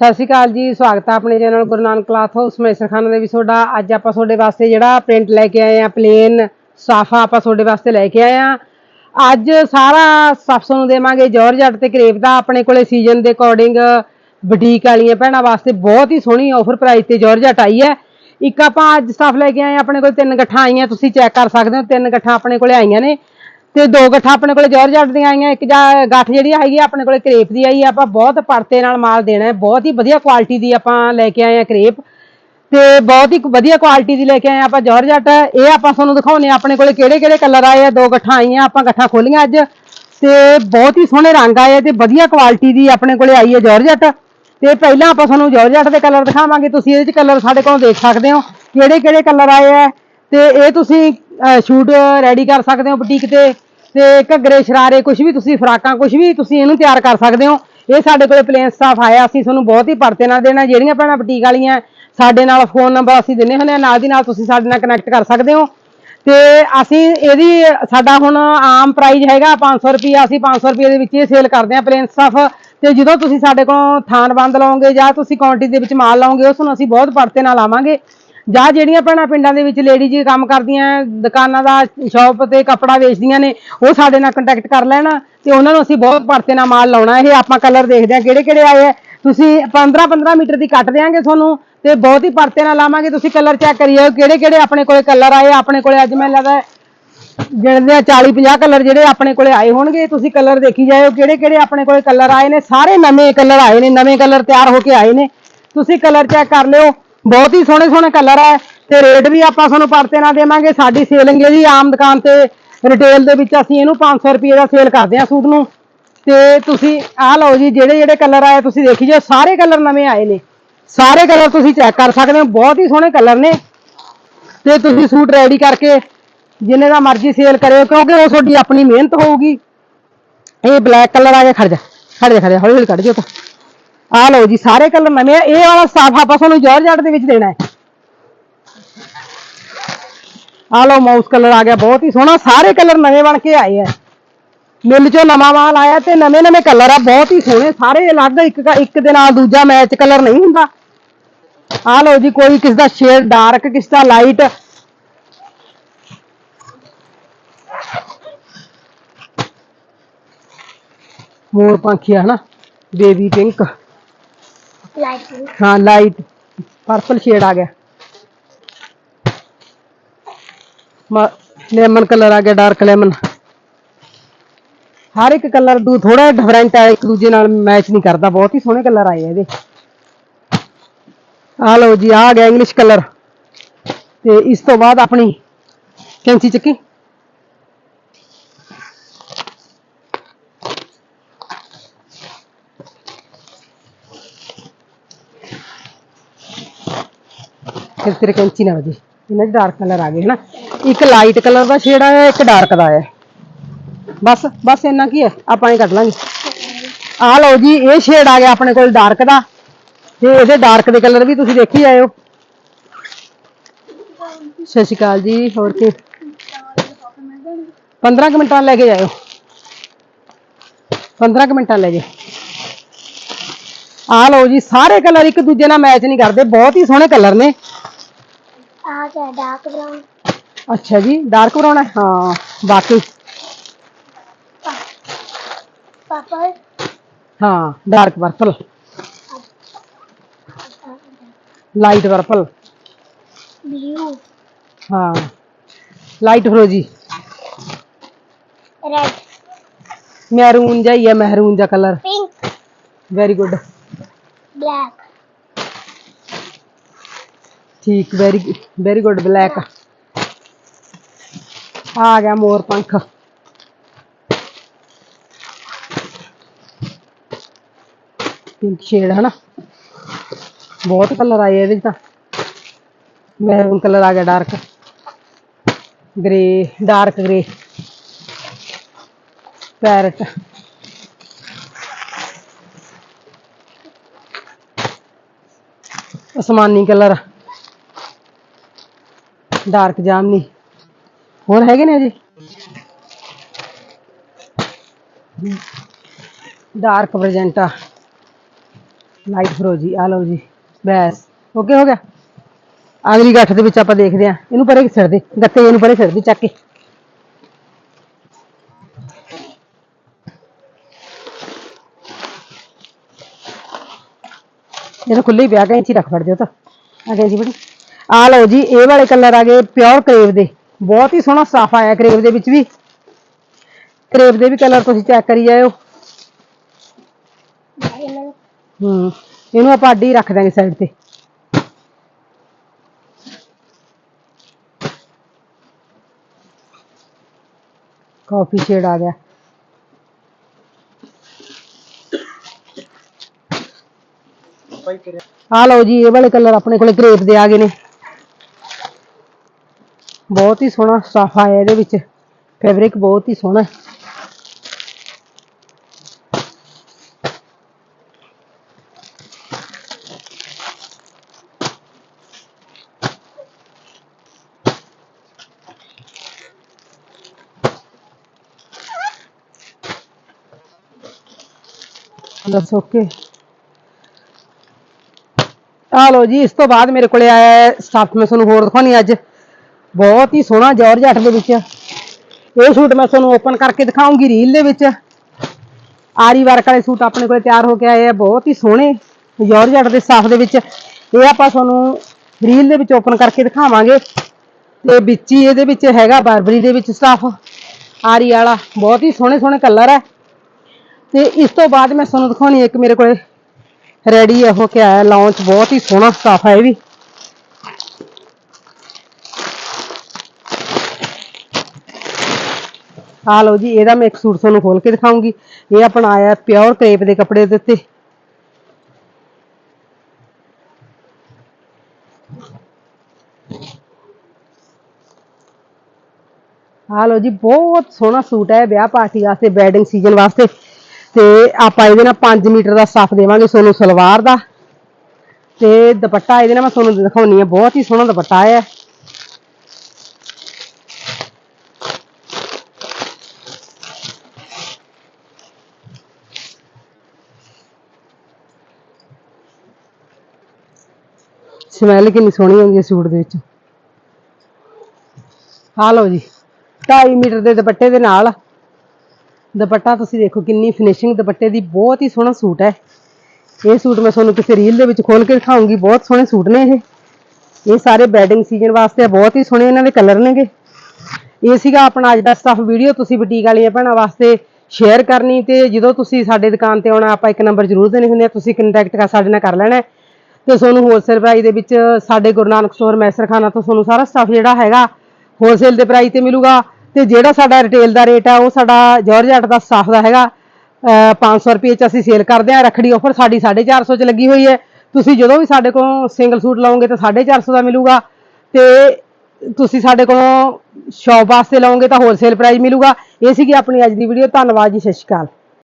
ਸਤਿ ਸ਼੍ਰੀ ਅਕਾਲ ਜੀ, ਸਵਾਗਤ ਹੈ ਆਪਣੇ channel Guru Nanak cloth house Maisarkhana ਦੇ ਵੀ ਤੁਹਾਡਾ, ਅੱਜ ਆਪਾਂ ਤੁਹਾਡੇ ਵਾਸਤੇ ਜਿਹੜਾ ਪ੍ਰਿੰਟ ਲੈ ਕੇ ਆਏ ਆ ਪਲੇਨ ਸਾਫਾ ਆਪਾਂ ਤੁਹਾਡੇ ਵਾਸਤੇ ਲੈ ਕੇ ਆਏ ਆ ਅੱਜ ਸਾਰਾ ਸਟੱਫ ਤੁਹਾਨੂੰ ਦੇਵਾਂਗੇ ਜਾਰਜਟ ਤੇ ਕਰੇਪ ਦਾ ਆਪਣੇ ਕੋਲੇ ਸੀਜ਼ਨ ਦੇ ਅਕੋਰਡਿੰਗ ਬੁਟੀਕ ਵਾਲੀਆਂ ਭੈਣਾਂ ਵਾਸਤੇ ਬਹੁਤ ਹੀ ਸੋਹਣੀ ਆਫਰ ਪ੍ਰਾਈਸ ਤੇ ਜਾਰਜਟ ਆਈ ਹੈ। ਇੱਕ ਆਪਾਂ ਅੱਜ ਸਟੱਫ ਲੈ ਕੇ ਆਏ ਆ ਆਪਣੇ ਕੋਲ ਤਿੰਨ ਗੱਠਾਂ ਆਈਆਂ, ਤੁਸੀਂ ਚੈੱਕ ਕਰ ਸਕਦੇ ਹੋ, ਤਿੰਨ ਗੱਠਾਂ ਆਪਣੇ ਕੋਲੇ ਆਈਆਂ ਨੇ। ਤੇ ਦੋ ਗੱਠਾਂ ਆਪਣੇ ਕੋਲ ਜਾਰਜਟ ਦੀਆਂ ਆਈਆਂ, ਇੱਕ ਜਾਂ ਗੱਠ ਜਿਹੜੀ ਹੈਗੀ ਆ ਆਪਣੇ ਕੋਲ ਕਰੇਪ ਦੀ ਆਈ ਆ। ਆਪਾਂ ਬਹੁਤ ਪਰਤੇ ਨਾਲ ਮਾਲ ਦੇਣਾ ਹੈ, ਬਹੁਤ ਹੀ ਵਧੀਆ ਕੁਆਲਿਟੀ ਦੀ ਆਪਾਂ ਲੈ ਕੇ ਆਏ ਆ ਕਰੇਪ। ਤੇ ਬਹੁਤ ਹੀ ਵਧੀਆ ਕੁਆਲਿਟੀ ਦੀ ਲੈ ਕੇ ਆਏ ਆ ਆਪਾਂ ਜਾਰਜਟ ਇਹ ਆਪਾਂ ਤੁਹਾਨੂੰ ਦਿਖਾਉਨੇ ਆ ਆਪਣੇ ਕੋਲ ਕਿਹੜੇ ਕਿਹੜੇ ਕਲਰ ਆਏ ਆ। ਦੋ ਗੱਠਾਂ ਆਈਆਂ, ਆਪਾਂ ਗੱਠਾਂ ਖੋਲੀਆਂ ਅੱਜ। ਤੇ ਬਹੁਤ ਹੀ ਸੋਹਣੇ ਰੰਗ ਆਏ ਆ ਤੇ ਵਧੀਆ ਕੁਆਲਿਟੀ ਦੀ ਆਪਣੇ ਕੋਲੇ ਆਈ ਹੈ ਜਾਰਜਟ ਤੇ ਪਹਿਲਾਂ ਆਪਾਂ ਤੁਹਾਨੂੰ ਜਾਰਜਟ ਦੇ ਕਲਰ ਦਿਖਾਵਾਂਗੇ। ਤੁਸੀਂ ਇਹਦੇ ਚ ਕਲਰ ਸਾਡੇ ਕੋਲ ਦੇਖ ਸਕਦੇ ਹੋ। ਕਿਹੜੇ ਕਿਹੜੇ ਕਲਰ ਆਏ ਆ। ਤੇ ਇਹ ਤੁਸੀਂ ਸ਼ੂਟ ਰੈਡੀ ਕਰ ਸਕਦੇ ਹੋ ਬੁਟੀਕ ਤੇ। ਤੇ ਘੱਗਰੇ, ਸ਼ਰਾਰੇ ਕੁਝ ਵੀ ਤੁਸੀਂ, ਫਰਾਕਾਂ ਕੁਝ ਵੀ ਤੁਸੀਂ ਇਹਨੂੰ ਤਿਆਰ ਕਰ ਸਕਦੇ ਹੋ। ਇਹ ਸਾਡੇ ਕੋਲੇ ਪਲੇਨ ਸਟਾਫ ਆਇਆ। ਅਸੀਂ ਤੁਹਾਨੂੰ ਬਹੁਤ ਹੀ ਪਰਤੇ ਨਾਲ ਦੇਣਾ। ਜਿਹੜੀਆਂ ਭੈਣਾਂ ਬੁਟੀਕ ਵਾਲੀਆਂ, ਸਾਡੇ ਨਾਲ ਫੋਨ ਨੰਬਰ ਅਸੀਂ ਦਿੰਨੇ ਹੁੰਦੇ ਆ। ਨਾਲ ਦੀ ਨਾਲ ਤੁਸੀਂ ਸਾਡੇ ਨਾਲ ਕਨੈਕਟ ਕਰ ਸਕਦੇ ਹੋ। ਤੇ ਅਸੀਂ ਇਹਦੀ, ਸਾਡਾ ਹੁਣ ਆਮ ਪ੍ਰਾਈਸ ਹੈਗਾ 500 ਰੁਪਏ ਅਸੀਂ 500 ਰੁਪਏ ਦੇ ਵਿੱਚ ਇਹ ਸੇਲ ਕਰਦੇ ਆ ਪਲੇਨ ਸਟਾਫ ਤੇ ਜਦੋਂ ਤੁਸੀਂ ਸਾਡੇ ਕੋਲੋਂ ਥਾਨ ਬੰਦ ਲਓਗੇ ਜਾਂ ਤੁਸੀਂ ਕੁਆਂਟੀਟੀ ਦੇ ਵਿੱਚ ਮਾਲ ਲਾਓਗੇ, ਉਸ ਨੂੰ ਅਸੀਂ ਬਹੁਤ ਪਰਤੇ ਨਾਲ ਆਵਾਂਗੇ ਜਾਂ ਜਿਹੜੀਆਂ ਭੈਣਾਂ ਪਿੰਡਾਂ ਦੇ ਵਿੱਚ ਲੇਡੀਜ਼ ਕੰਮ ਕਰਦੀਆਂ, ਦੁਕਾਨਾਂ ਦਾ ਸ਼ਾਪ ਤੇ ਕੱਪੜਾ ਵੇਚਦੀਆਂ ਨੇ, ਉਹ ਸਾਡੇ ਨਾਲ ਕੰਟੈਕਟ ਕਰ ਲੈਣ ਤੇ ਉਹਨਾਂ ਨੂੰ ਅਸੀਂ ਬਹੁਤ ਪਰਤੇ ਨਾਲ ਮਾਲ ਲਾਉਣਾ। ਇਹ ਆਪਾਂ ਕਲਰ ਦੇਖਦੇ ਆ ਕਿਹੜੇ ਕਿਹੜੇ ਆਏ ਆ। ਤੁਸੀਂ 15 15 ਮੀਟਰ ਦੀ ਕੱਟ ਦੇਾਂਗੇ ਤੁਹਾਨੂੰ ਤੇ ਬਹੁਤ ਹੀ ਪਰਤੇ ਨਾਲ ਲਾਵਾਂਗੇ। ਤੁਸੀਂ ਕਲਰ ਚੈੱਕ ਕਰੀਓ ਕਿਹੜੇ ਕਿਹੜੇ ਆਪਣੇ ਕੋਲੇ ਕਲਰ ਆਏ, ਆਪਣੇ ਕੋਲੇ ਅੱਜ ਮੈਨੂੰ ਲੱਗਦਾ ਜਿਹੜੇ 40 50 ਕਲਰ ਜਿਹੜੇ ਆਪਣੇ ਕੋਲੇ ਆਏ ਹੋਣਗੇ। ਤੁਸੀਂ ਕਲਰ ਦੇਖੀ ਜਾਇਓ ਕਿਹੜੇ ਕਿਹੜੇ ਆਪਣੇ ਕੋਲੇ ਕਲਰ ਆਏ ਨੇ। ਸਾਰੇ ਨਵੇਂ ਕਲਰ ਆਏ ਨੇ, ਨਵੇਂ ਕਲਰ ਤਿਆਰ ਹੋ ਕੇ ਆਏ ਨੇ। ਤੁਸੀਂ ਕਲਰ ਚੈੱਕ ਕਰ ਲਿਓ। ਬਹੁਤ ਹੀ ਸੋਹਣੇ ਸੋਹਣੇ ਕਲਰ ਹੈ ਤੇ ਰੇਟ ਵੀ ਆਪਾਂ ਤੁਹਾਨੂੰ ਪਰਤੇ ਨਾਲ ਦੇਵਾਂਗੇ। ਸਾਡੀ ਸੇਲਿੰਗ ਇਹਦੀ ਆਮ ਦੁਕਾਨ ਤੇ। ਰਿਟੇਲ ਦੇ ਵਿੱਚ ਅਸੀਂ ਇਹਨੂੰ 500 ਰੁਪਏ ਦਾ ਸੇਲ ਕਰਦੇ ਹਾਂ ਸੂਟ ਨੂੰ। ਤੇ ਤੁਸੀਂ ਆਹ ਲਓ ਜੀ, ਜਿਹੜੇ ਜਿਹੜੇ ਕਲਰ ਆਏ ਤੁਸੀਂ ਦੇਖੀ ਜਾਓ, ਸਾਰੇ ਕਲਰ ਨਵੇਂ ਆਏ ਨੇ। ਸਾਰੇ ਕਲਰ ਤੁਸੀਂ ਚੈੱਕ ਕਰ ਸਕਦੇ ਹੋ, ਬਹੁਤ ਹੀ ਸੋਹਣੇ ਕਲਰ ਨੇ। ਤੇ ਤੁਸੀਂ ਸੂਟ ਰੈਡੀ ਕਰਕੇ ਜਿੰਨੇ ਦਾ ਮਰਜ਼ੀ ਸੇਲ ਕਰਿਓ, ਕਿਉਂਕਿ ਉਹ ਤੁਹਾਡੀ ਆਪਣੀ ਮਿਹਨਤ ਹੋਊਗੀ। ਇਹ ਬਲੈਕ ਕਲਰ ਆ ਗਿਆ ਖੜ ਜਾ ਖੜ ਜਾ ਖੜ ਜਾ ਹੌਲੀ ਹੌਲੀ ਕੱਢ ਜਿਓ ਤਾਂ। ਆ ਲਓ ਜੀ, ਸਾਰੇ ਕਲਰ ਨਵੇਂ ਆ, ਇਹ ਵਾਲਾ ਸਟਾਫ ਆਪਾਂ ਤੁਹਾਨੂੰ ਜਾਰਜਟ ਦੇ ਵਿੱਚ ਦੇਣਾ ਹੈ। ਆਹ ਲਓ ਮਾਊਸ ਕਲਰ ਆ ਗਿਆ, ਬਹੁਤ ਹੀ ਸੋਹਣਾ, ਸਾਰੇ ਕਲਰ ਨਵੇਂ ਬਣ ਕੇ ਆਏ ਆ। ਮਿਲ ਚੋਂ ਨਵਾਂ ਮਾਲ ਆਇਆ ਤੇ ਨਵੇਂ ਨਵੇਂ ਕਲਰ ਆ, ਬਹੁਤ ਹੀ ਸੋਹਣੇ, ਸਾਰੇ ਅਲੱਗ, ਇੱਕ ਇੱਕ ਦੇ ਨਾਲ ਦੂਜਾ ਮੈਚ ਕਲਰ ਨਹੀਂ ਹੁੰਦਾ। ਆ ਲਓ ਜੀ, ਕੋਈ ਕਿਸ ਦਾ ਸ਼ੇਡ ਡਾਰਕ ਕਿਸ ਦਾ ਲਾਈਟ ਮੋਰ ਪੰਖੀ ਹੈ ਨਾ ਬੇਬੀ ਪਿੰਕ ਲਾਈਟ। ਹਾਂ, ਲਾਈਟ। ਪਰਪਲ ਸ਼ੇਡ ਆ ਗਿਆ। ਲੈਮਨ ਕਲਰ ਆ ਗਿਆ ਡਾਰਕ ਲੈਮਨ ਹਰ ਇੱਕ ਕਲਰ ਦੂ ਥੋੜਾ ਡਿਫਰੈਂਟ ਹੈ ਇੱਕ ਦੂਜੇ ਨਾਲ ਮੈਚ ਨਹੀਂ ਕਰਦਾ। ਬਹੁਤ ਹੀ ਸੋਹਣੇ ਕਲਰ ਆਏ ਇਹਦੇ। ਆ ਲਓ ਜੀ, ਆ ਗਿਆ ਇੰਗਲਿਸ਼ ਕਲਰ ਤੇ ਇਸ ਤੋਂ ਬਾਅਦ ਆਪਣੀ ਕੈਂਚੀ ਚੱਕੀ। ਫਿਰ ਤੇਰੇ ਕੈਂਚੀ ਨਾ ਵਜੇ। ਇਹਨਾਂ 'ਚ ਡਾਰਕ ਕਲਰ ਆ ਗਏ, ਹਨਾ? ਇੱਕ ਲਾਈਟ ਕਲਰ ਦਾ ਸ਼ੇਡ ਆਇਆ ਇੱਕ ਡਾਰਕ ਦਾ ਆਇਆ ਬਸ ਬਸ ਇੰਨਾ ਕੀ ਹੈ? ਆਪਾਂ ਇਹ ਕੱਢ ਲਾਂਗੇ। ਆ ਲਓ ਜੀ, ਇਹ ਸ਼ੇਡ ਆ ਗਿਆ ਆਪਣੇ ਕੋਲ ਡਾਰਕ ਦਾ। ਤੇ ਇਹਦੇ ਡਾਰਕ ਦੇ ਕਲਰ ਵੀ ਤੁਸੀਂ ਦੇਖੀ ਆਇਓ ਸਤਿ ਸ਼੍ਰੀ ਅਕਾਲ ਜੀ, ਹੋਰ ਕੀ? 15 ਕੁ ਮਿੰਟਾਂ ਲੈ ਕੇ ਜਾਇਓ। 15 ਕੁ ਮਿੰਟਾਂ ਲੈ ਜੇ ਆ ਲਓ ਜੀ, ਸਾਰੇ ਕਲਰ ਇੱਕ ਦੂਜੇ ਨਾਲ ਮੈਚ ਨਹੀਂ ਕਰਦੇ। ਬਹੁਤ ਹੀ ਸੋਹਣੇ ਕਲਰ ਨੇ। ਆ ਗਿਆ ਡਾਰਕ ਬ੍ਰਾਊਨ ਅੱਛਾ ਜੀ ਡਾਰਕ ਬਰਾਊਨ ਹੈ ਹਾਂ ਬਾਕੀ ਪਰਪਲ ਹਾਂ dark purple light purple blue ਹਾਂ ਲਾਈਟ ਫਰੋਜੀ ਰੈਡ ਮੈਰੂਨ ਜਿਹਾ ਹੀ ਹੈ ਮਹਿਰੂਨ ਜਿਹਾ colour pink very good black ਠੀਕ ਵੈਰੀ ਵੈਰੀ ਗੁੱਡ ਬਲੈਕ ਆ ਗਿਆ ਮੋਰ ਪੰਖ। ਪਿੰਕ ਸ਼ੇਡ ਹਨਾ? ਬਹੁਤ ਕਲਰ ਆਏ ਇਹਦੇ 'ਚ ਤਾਂ। ਮੈਰੂਨ ਕਲਰ ਆ ਗਿਆ dark grey dark grey parrot ਅਸਮਾਨੀ ਕਲਰ ਡਾਰਕ ਜਾਮਨੀ ਹੋਰ ਹੈਗੇ ਨੇ ਜੀ? ਡਾਰਕ ਪ੍ਰਜੈਂਟਾ। ਲਾਈਟ ਫਰੋਜੀ ਆ ਲਓ ਜੀ, ਬਸ। ਓਕੇ, ਹੋ ਗਿਆ। ਅਗਲੀ ਗੱਠ ਦੇ ਵਿੱਚ ਆਪਾਂ ਦੇਖਦੇ ਆ ਇਹਨੂੰ ਪਰੇ ਛੱਡ ਦੇ, ਗੱਤੇ ਇਹਨੂੰ ਪਰੇ ਛੱਡ ਦੇ ਚੱਕ ਕੇ। ਇਹਨੂੰ ਤਾਂ ਖੁੱਲੇ ਹੀ ਪਿਆ ਕੈਂਚੀ ਰੱਖ ਫੜ ਦਿਓ ਤਾਂ। ਆ ਕੈਂਚੀ ਬੜੀ। ਆ ਲਓ ਜੀ, ਇਹ ਵਾਲੇ ਕਲਰ ਆ ਗਏ ਪਿਓਰ ਕਰੇਵ ਦੇ। ਬਹੁਤ ਹੀ ਸੋਹਣਾ ਸਾਫ਼ ਆਇਆ ਕਰੇਵ ਦੇ ਵਿੱਚ ਵੀ। ਕਰੇਵ ਦੇ ਵੀ ਕਲਰ ਤੁਸੀਂ ਚੈੱਕ ਕਰੀ ਜਾਇਓ। ਹਮ ਇਹਨੂੰ ਆਪਾਂ ਅੱਡੀ ਰੱਖ ਦਾਂਗੇ ਸਾਈਡ ਤੇ। ਕਾਫੀ ਸ਼ੇਡ ਆ ਗਿਆ। ਆ ਲਓ ਜੀ, ਇਹ ਵਾਲੇ ਕਲਰ ਆਪਣੇ ਕੋਲੇ ਕਰੇਪ ਦੇ ਆ ਗਏ ਨੇ। ਬਹੁਤ ਹੀ ਸੋਹਣਾ ਸਟਾਫ ਆਇਆ ਇਹਦੇ ਵਿੱਚ। ਫੈਬਰਿਕ ਬਹੁਤ ਹੀ ਸੋਹਣਾ ਹੈ। ਦੱਸੋ ਓਕੇ ਆ ਲਓ ਜੀ, ਇਸ ਤੋਂ ਬਾਅਦ ਮੇਰੇ ਕੋਲੇ ਆਇਆ ਹੈ ਮੈਂ ਤੁਹਾਨੂੰ ਹੋਰ ਦਿਖਾਉਣੀ ਅੱਜ। ਬਹੁਤ ਹੀ ਸੋਹਣਾ ਜਾਰਜਟ ਦੇ ਵਿੱਚ। ਇਹ ਸੂਟ ਮੈਂ ਤੁਹਾਨੂੰ ਓਪਨ ਕਰਕੇ ਦਿਖਾਉਂਗੀ ਰੀਲ ਦੇ ਵਿੱਚ। ਆਰੀ ਵਰਕ ਵਾਲੇ ਸੂਟ ਆਪਣੇ ਕੋਲ ਤਿਆਰ ਹੋ ਕੇ ਆਏ ਆ, ਬਹੁਤ ਹੀ ਸੋਹਣੇ ਜਾਰਜਟ ਦੇ ਸਟਫ ਦੇ ਵਿੱਚ। ਇਹ ਆਪਾਂ ਤੁਹਾਨੂੰ ਰੀਲ ਦੇ ਵਿੱਚ ਓਪਨ ਕਰਕੇ ਦਿਖਾਵਾਂਗੇ। ਤੇ ਵਿੱਚ ਹੀ ਇਹਦੇ ਵਿੱਚ ਹੈਗਾ ਬਾਰਬਰੀ ਦੇ ਵਿੱਚ ਸਟਾਫ ਆਰੀ ਵਾਲਾ, ਬਹੁਤ ਹੀ ਸੋਹਣੇ ਸੋਹਣੇ ਕਲਰ ਹੈ ਤੇ ਇਸ ਤੋਂ ਬਾਅਦ ਮੈਂ ਤੁਹਾਨੂੰ ਦਿਖਾਉਣੀ ਇੱਕ ਮੇਰੇ ਕੋਲੇ ਰੈਡੀ ਹੋ ਕੇ ਆਇਆ ਲੌਂਚ ਬਹੁਤ ਹੀ ਸੋਹਣਾ ਸਟਾਫ ਹੈ ਇਹ ਵੀ। ਆ ਲਓ ਜੀ, ਇਹਦਾ ਮੈਂ ਇੱਕ ਸੂਟ ਤੁਹਾਨੂੰ ਖੋਲ ਕੇ ਦਿਖਾਉਂਗੀ। ਇਹ ਆਪਣਾ ਆਇਆ ਪਿਓਰ ਕਰੇਪ ਦੇ ਕੱਪੜੇ ਦੇ ਉੱਤੇ। ਆ ਲਓ ਜੀ, ਬਹੁਤ ਸੋਹਣਾ ਸੂਟ ਹੈ, ਵਿਆਹ ਪਾਰਟੀ ਵਾਸਤੇ ਵੈਡਿੰਗ ਸੀਜ਼ਨ ਵਾਸਤੇ। ਤੇ ਆਪਾਂ ਇਹਦੇ ਨਾਲ 5 ਮੀਟਰ ਦਾ ਸਟਫ ਦੇਵਾਂਗੇ ਤੁਹਾਨੂੰ ਸਲਵਾਰ ਦਾ। ਤੇ ਦੁਪੱਟਾ ਇਹਦੇ ਨਾਲ ਮੈਂ ਤੁਹਾਨੂੰ ਦਿਖਾਉਣੀ ਹੈ, ਬਹੁਤ ਹੀ ਸੋਹਣਾ ਦੁਪੱਟਾ ਹੈ ਸਮੈਲ ਕਿੰਨੀ ਸੋਹਣੀ ਆਉਂਦੀ ਹੈ ਸੂਟ ਦੇ ਵਿੱਚ। ਆ ਲਓ ਜੀ 2.5 ਮੀਟਰ ਦੇ ਦੁਪੱਟੇ ਦੇ ਨਾਲ। ਦੁਪੱਟਾ ਤੁਸੀਂ ਦੇਖੋ ਕਿੰਨੀ ਫਿਨਿਸ਼ਿੰਗ ਦੁਪੱਟੇ ਦੀ ਬਹੁਤ ਹੀ ਸੋਹਣਾ ਸੂਟ ਹੈ। ਇਹ ਸੂਟ ਮੈਂ ਤੁਹਾਨੂੰ ਕਿਸੇ ਰੀਲ ਦੇ ਵਿੱਚ ਖੋਲ ਕੇ ਦਿਖਾਉਂਗੀ, ਬਹੁਤ ਸੋਹਣੇ ਸੂਟ ਨੇ ਇਹ। ਇਹ ਸਾਰੇ ਵੈਡਿੰਗ ਸੀਜ਼ਨ ਵਾਸਤੇ ਬਹੁਤ ਹੀ ਸੋਹਣੇ ਇਹਨਾਂ ਦੇ ਕਲਰ ਨੇਗੇ। ਇਹ ਸੀਗਾ ਆਪਣਾ ਅੱਜ ਦਾ ਸਟਫ ਵੀਡੀਓ ਤੁਸੀਂ ਬੁਟੀਕ ਵਾਲੀਆਂ ਭੈਣਾਂ ਵਾਸਤੇ ਸ਼ੇਅਰ ਕਰਨੀ ਤੇ ਜਦੋਂ ਤੁਸੀਂ ਸਾਡੇ ਦੁਕਾਨ ਤੇ ਆਉਣਾ, ਆਪਾਂ ਇੱਕ ਨੰਬਰ ਜ਼ਰੂਰ ਦੇਣੇ ਹੁੰਦੇ ਆ, ਤੁਸੀਂ ਕੰਟੈਕਟ ਕਰ ਸਾਡੇ ਨਾਲ ਕਰ ਲੈਣਾ ਤੇ ਤੁਹਾਨੂੰ ਹੋਲਸੇਲ ਪ੍ਰਾਈਸ ਦੇ ਵਿੱਚ ਸਾਡੇ ਗੁਰੂ ਨਾਨਕ ਸਟੋਰ ਮੈਸਰਖਾਨਾ ਤੋਂ ਤੁਹਾਨੂੰ ਸਾਰਾ ਸਟਾਫ ਜਿਹੜਾ ਹੈਗਾ ਹੋਲਸੇਲ ਦੇ ਪ੍ਰਾਈਸ ਤੇ ਮਿਲੂਗਾ। ਤੇ ਜਿਹੜਾ ਸਾਡਾ ਰਿਟੇਲ ਦਾ ਰੇਟ ਆ, ਉਹ ਸਾਡਾ ਜਾਰਜਟ ਦਾ ਸਟਾਫ ਦਾ ਹੈਗਾ। ਅਹ 500 ਰੁਪਏ ਚ ਅਸੀਂ ਸੇਲ ਕਰਦੇ ਆ ਰਖੜੀ ਆਫਰ ਸਾਡੀ 450 ਚ ਲੱਗੀ ਹੋਈ ਹੈ। ਤੁਸੀਂ ਜਦੋਂ ਵੀ ਸਾਡੇ ਕੋਲੋਂ ਸਿੰਗਲ ਸੂਟ ਲਓਗੇ ਤਾਂ 450 ਦਾ ਮਿਲੂਗਾ। ਤੇ ਤੁਸੀਂ ਸਾਡੇ ਕੋਲੋਂ ਸ਼ੌਪ ਵਾਸਤੇ ਲਓਗੇ ਤਾਂ ਹੋਲਸੇਲ ਪ੍ਰਾਈਸ ਮਿਲੂਗਾ। ਇਹ ਸੀਗੀ ਆਪਣੀ ਅੱਜ ਦੀ ਵੀਡੀਓ ਧੰਨਵਾਦ ਜੀ, ਸਤਿ ਸ਼੍ਰੀ ਅਕਾਲ।